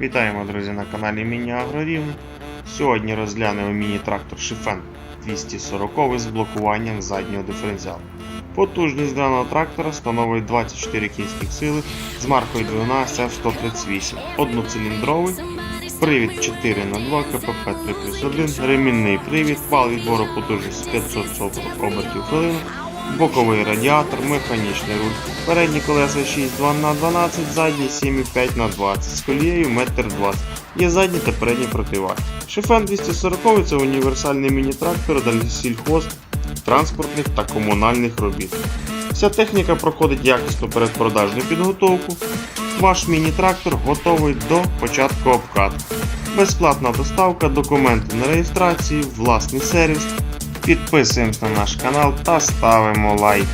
Вітаємо, друзі, на каналі Міні Агрорівне. Сьогодні розглянемо міні-трактор Шифен 240 з блокуванням заднього диференціалу. Потужність даного трактора становить 24 кінських сили з маркою двигуна SF138, одноциліндровий, привід 4 на 2 КПП 3 плюс 1, ремінний привід, вал відбору потужності 540 обертів хвилину, боковий радіатор, механічний руль, передні колеса 6,2 на 12, задні 7,5 на 20 з колією 1,20 м. Є задні та передні противаги. Шифен 240 це універсальний міні-трактор для сільхоз, транспортних та комунальних робіт. Вся техніка проходить якісну передпродажну підготовку. Ваш міні-трактор готовий до початку обкату. Безплатна доставка, документи на реєстрацію, власний сервіс. Підписуємось на наш канал та ставимо лайки.